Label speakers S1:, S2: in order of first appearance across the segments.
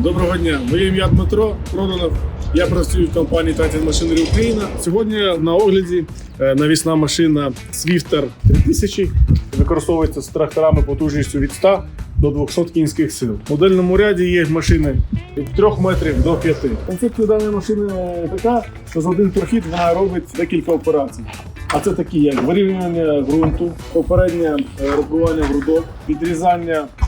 S1: Доброго дня, моє ім'я Дмитро Проданов. Я працюю в компанії Titan Machinery Україна. Сьогодні на огляді е, навісна машина Swifter 3000 використовується з тракторами потужністю від 100 до 200 кінських сил. В модельному ряді є машини від 3 метрів до 5. Концепція даної машини така, що за один прохід вона робить декілька операцій. А це такі, як вирівнювання ґрунту, попереднє е, грудок, підрізання е,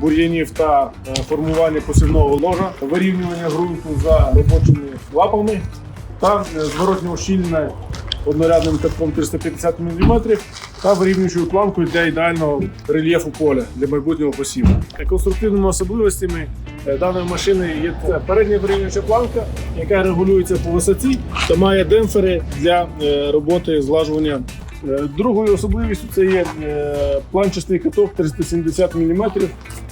S1: бур'янів та е, формування посівного ложа, вирівнювання ґрунту за робочими лапами та е, зворотнє однорядним катком 350 мм та вирівнюючою планкою для ідеального рельєфу поля для майбутнього посіву. Конструктивними особливостями е, даної машини є передня вирівнююча планка, яка регулюється по висоті та має демпфери для е, роботи злажування Е, Другою особливістю це є е, планчастий каток 370 мм,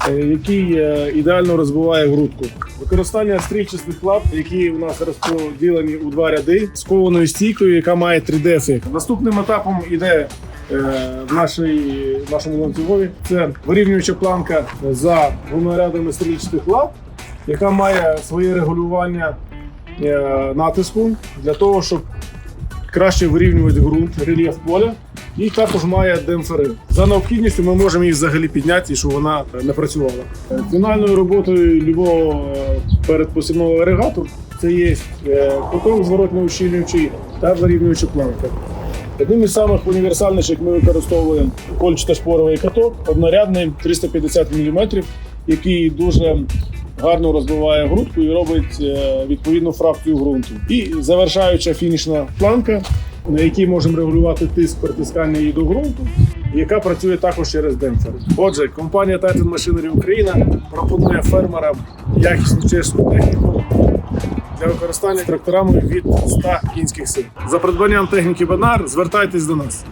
S1: який е, ідеально розбиває грудку. Використання стрільчастих лап, які у нас розподілені у два ряди, з кованою стійкою, яка має 3D-ефект. Наступним етапом іде е, в нашій, в нашому ланцюгові це вирівнююча планка за рядами стрільчастих лап, яка має своє регулювання е, натиску для того, щоб краще вирівнювати ґрунт, рельєф поля. І також має демпфери. За необхідністю ми можемо її взагалі підняти, щоб вона не працювала. Фінальною роботою любого е, передпосівного агрегату це є е, поток зворотно ущільнюючий та вирівнююча планка. Одним із самих універсальніших ми використовуємо кольчато-шпоровий каток, однорядний 350 мм, який дуже гарно розбиває грудку і робить е, відповідну фракцію ґрунту. І завершаюча фінішна планка, на якій можемо регулювати тиск притискання її до ґрунту, яка працює також через демпфер. Отже, компанія Titan Machinery Україна пропонує фермерам якісну чесну техніку для використання тракторами від 100 кінських сил. За придбанням техніки Бенар звертайтесь до нас.